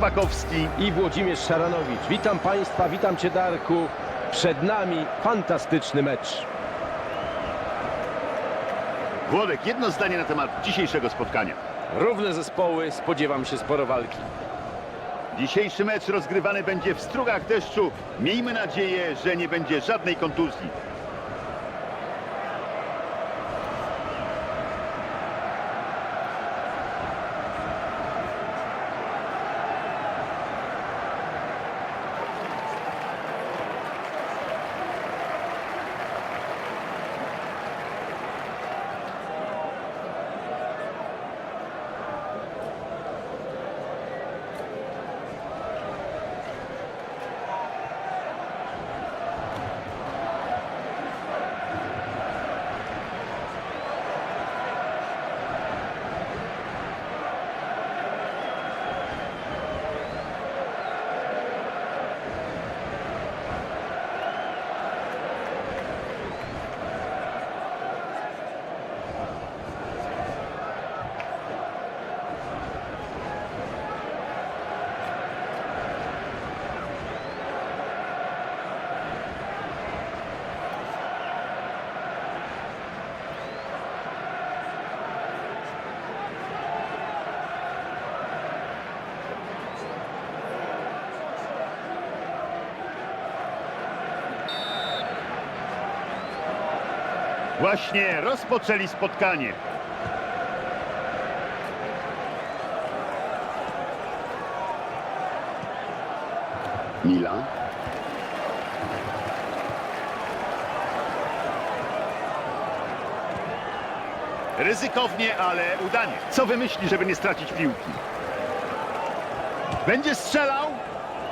Szpakowski. i Włodzimierz Szaranowicz. Witam Państwa, witam Cię Darku. Przed nami fantastyczny mecz. Włodek, jedno zdanie na temat dzisiejszego spotkania. Równe zespoły, spodziewam się sporo walki. Dzisiejszy mecz rozgrywany będzie w strugach deszczu. Miejmy nadzieję, że nie będzie żadnej kontuzji. Właśnie rozpoczęli spotkanie. Mila. Ryzykownie, ale udanie. Co wymyśli, żeby nie stracić piłki? Będzie strzelał?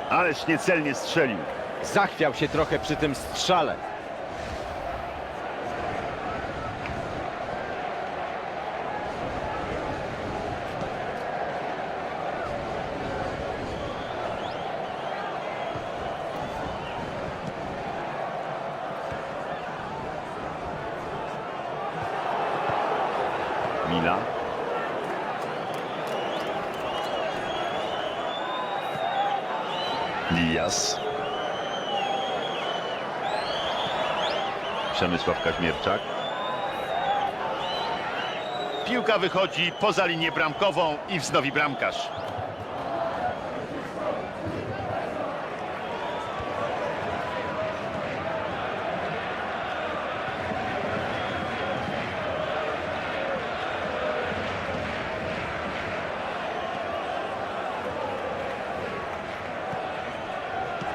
Ależ niecelnie strzelił. Zachwiał się trochę przy tym strzale. Mila. Diaz. Przemysław Kaźmierczak. Piłka wychodzi poza linię bramkową i wznowi bramkarz.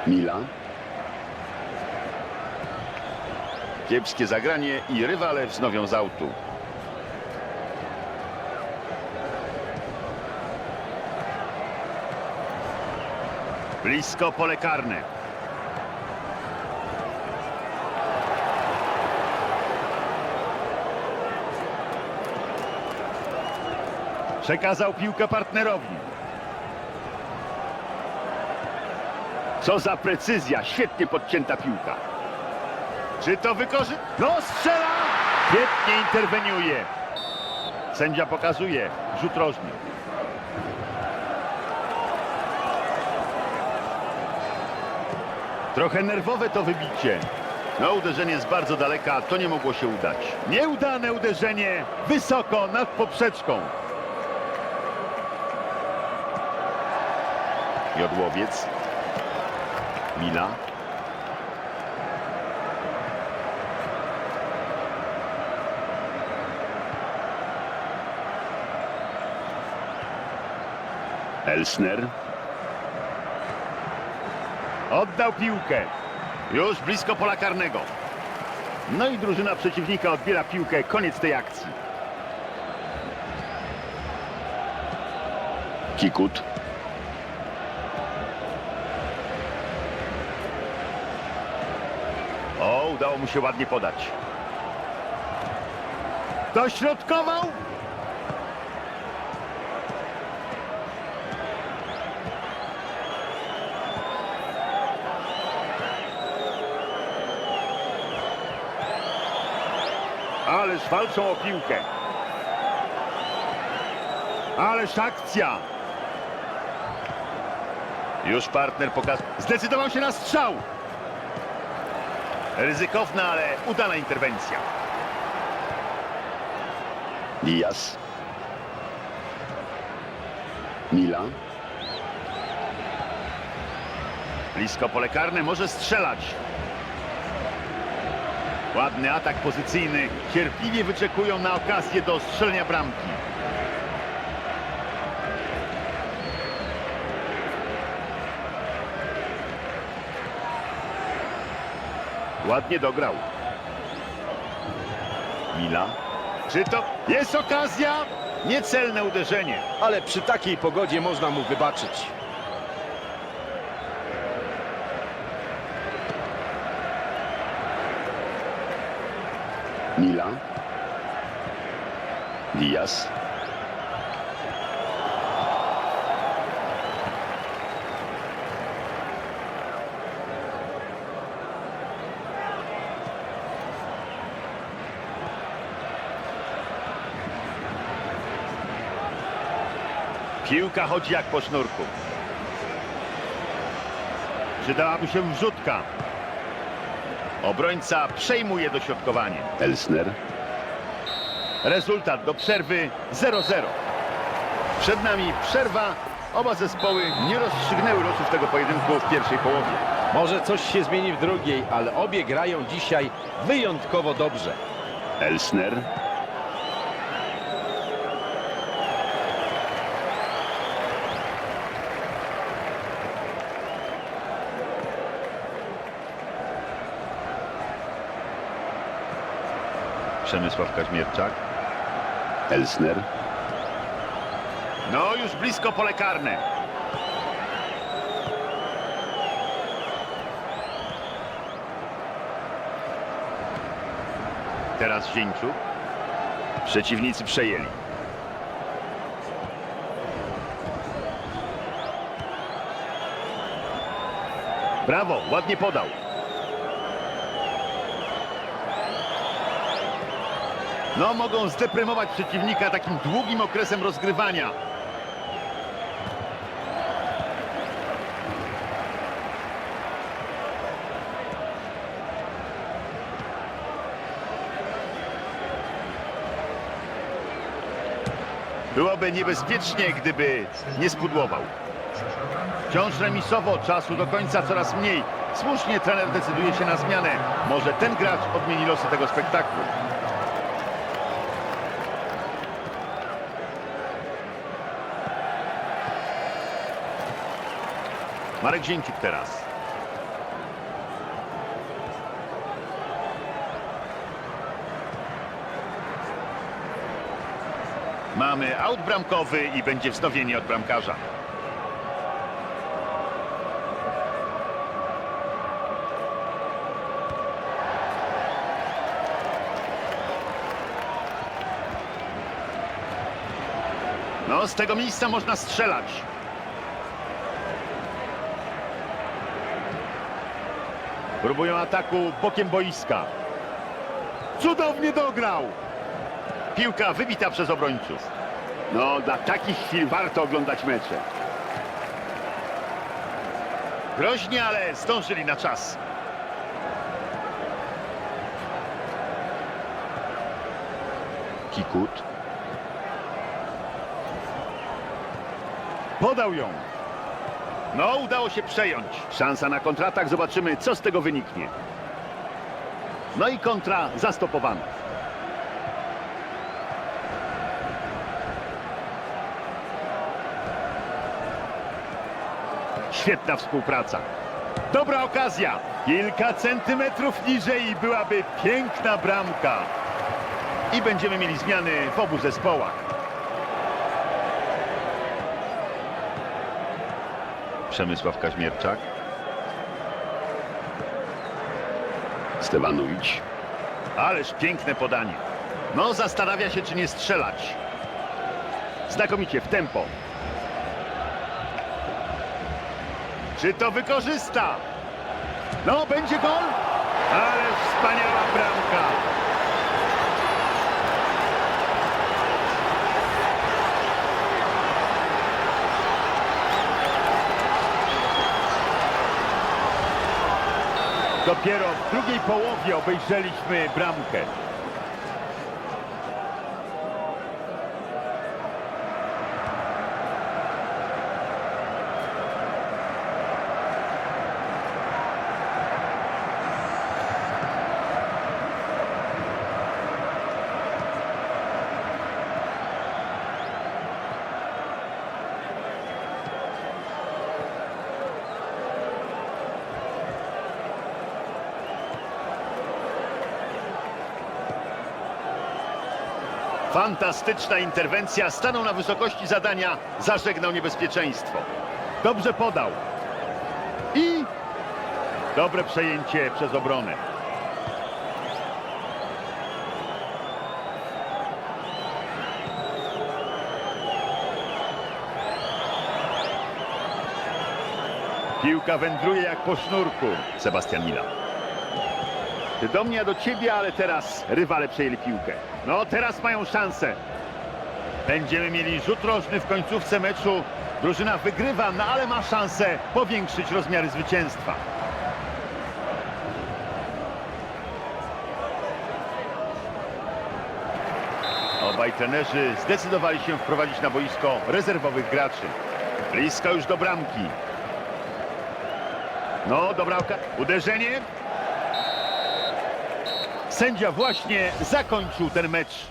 Mila. Kiepskie zagranie i rywale wznowią z autu. Blisko pole karne. Przekazał piłkę partnerowi. Co za precyzja, świetnie podcięta piłka. Czy to wykorzy... No strzela! Świetnie interweniuje. Sędzia pokazuje rzut rożny. Trochę nerwowe to wybicie. No uderzenie z bardzo daleka, to nie mogło się udać. Nieudane uderzenie wysoko nad poprzeczką. Jodłowiec. Mila. Elsner. Oddał piłkę. Już blisko pola karnego. No i drużyna przeciwnika odbiera piłkę. Koniec tej akcji. Kikut. O, udało mu się ładnie podać. Dośrodkował. Ależ walczą o piłkę. Ależ akcja. Już partner pokazał. Zdecydował się na strzał. Ryzykowna, ale udana interwencja. Diaz. Mila. Blisko pole karne może strzelać. Ładny atak pozycyjny. Cierpliwie wyczekują na okazję do strzelenia bramki. Ładnie dograł. Mila. Czy to jest okazja? Niecelne uderzenie. Ale przy takiej pogodzie można mu wybaczyć. Mila. Diaz. Piłka chodzi jak po sznurku. Przydałaby się wrzutka. Obrońca przejmuje dośrodkowanie. Elsner. Rezultat do przerwy 0-0. Przed nami przerwa. Oba zespoły nie rozstrzygnęły losów tego pojedynku w pierwszej połowie. Może coś się zmieni w drugiej, ale obie grają dzisiaj wyjątkowo dobrze. Elsner. Przemysław Kaźmierczak. Elsner. No już blisko pole karne. Teraz Zieńczuk. Przeciwnicy przejęli. Brawo, ładnie podał. No, mogą zdeprymować przeciwnika takim długim okresem rozgrywania. Byłoby niebezpiecznie, gdyby nie spudłował. Wciąż remisowo, czasu do końca coraz mniej. Słusznie trener decyduje się na zmianę. Może ten gracz odmieni losy tego spektaklu. Marek Zięciuk teraz. Mamy aut bramkowy i będzie wznowienie od bramkarza. No, z tego miejsca można strzelać. Próbują ataku bokiem boiska. Cudownie dograł. Piłka wybita przez obrońców. No, dla takich chwil warto oglądać mecze. Groźnie, ale zdążyli na czas. Kikut. Podał ją. No, udało się przejąć. Szansa na kontratak. Zobaczymy, co z tego wyniknie. No i kontra zastopowana. Świetna współpraca. Dobra okazja. Kilka centymetrów niżej byłaby piękna bramka. I będziemy mieli zmiany w obu zespołach. Przemysław Kaźmierczak. Stewanowicz. Ależ piękne podanie. No, zastanawia się, czy nie strzelać. Znakomicie w tempo. Czy to wykorzysta? No, będzie gol? Ależ wspaniała bramka. Dopiero w drugiej połowie obejrzeliśmy bramkę. Fantastyczna interwencja, stanął na wysokości zadania, zażegnał niebezpieczeństwo. Dobrze podał. I dobre przejęcie przez obronę. Piłka wędruje jak po sznurku. Sebastian Mila. Do mnie, a do ciebie, ale teraz rywale przejęli piłkę. No, teraz mają szansę. Będziemy mieli rzut rożny w końcówce meczu. Drużyna wygrywa, no ale ma szansę powiększyć rozmiary zwycięstwa. Obaj trenerzy zdecydowali się wprowadzić na boisko rezerwowych graczy. Blisko już do bramki. No, dobra Uderzenie. Sędzia właśnie zakończył ten mecz